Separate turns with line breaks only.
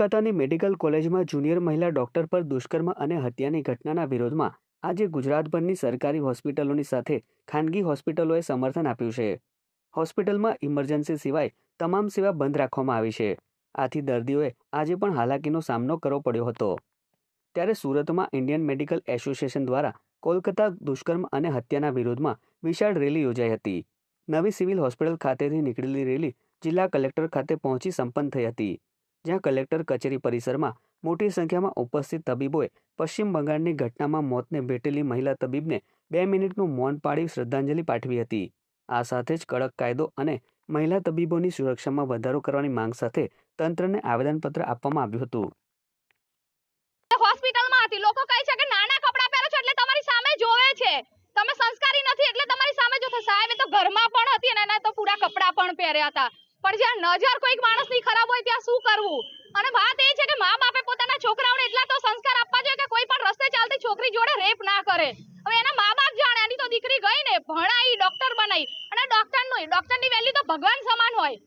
કોલકાતાની medical કોલેજમાં junior મહિલા doctor પર દુષ્કર્મ અને હત્યાની ઘટનાના વિરોધમાં આજે ગુજરાતભરની સરકારી હોસ્પિટલોની સાથે ખાનગી હોસ્પિટલોએ સમર્થન આપ્યું છે. હોસ્પિટલમાં ઇમરજન્સી સિવાય તમામ સેવા બંધ રાખવામાં આવી છે. આથી દર્દીઓએ આજે પણ હાલાકીનો સામનો કરવો પડ્યો હતો. ત્યારે સુરતમાં ઇન્ડિયન મેડિકલ એસોસિએશન દ્વારા કોલકાતા દુષ્કર્મ અને હત્યાના વિરોધમાં વિશાળ રેલી યોજાઈ હતી. નવી સિવિલ હોસ્પિટલ ખાતેથી નીકળેલી રેલી જિલ્લા કલેક્ટર ખાતે પહોંચી સંપન્ન થઈ હતી. જ્યાં કલેક્ટર કચેરી પરિસરમાં મોટી સંખ્યામાં ઉપસ્થિત તબીબોએ પશ્ચિમ બંગાળની ઘટનામાં મોતને ભેટેલી મહિલા તબીબને બે મિનિટનું મૌન પાડી શ્રદ્ધાંજલિ પાઠવી હતી. આ સાથે જ કડક કાયદો અને મહિલા તબીબોની સુરક્ષામાં વધારો કરવાની માંગ સાથે તંત્રને આવેદનપત્ર આપવામાં આવ્યું હતું.
હોસ્પિટલમાં હતી. લોકો કહે છે કે નાના કપડાં પહેરો છો એટલે તમારી સામે જોવે છે. તમે સંસ્કારી નથી એટલે તમારી સામે જોશે સાહેબ તો ઘરમાં પણ હતી અને એના તો પૂરા કપડાં પણ પહેર્યા હતા. પણ જ્યાં નજર કોઈક માણસની ખરાબ હોય ત્યાં શું કરવું અને વાત એ છે કે મા બાપે પોતાના છોકરાઓને એટલા તો સંસ્કાર આપવા જોઈએ કે કોઈ પણ રસ્તે ચાલતી છોકરી જોડે રેપ ના કરે હવે એના મા બાપ જાણે એની તો દીકરી ગઈ ને ભણાઈ ડોક્ટર બનાવી અને ડોક્ટરનું ડોક્ટરની વેલ્યુ તો ભગવાન સમાન હોય.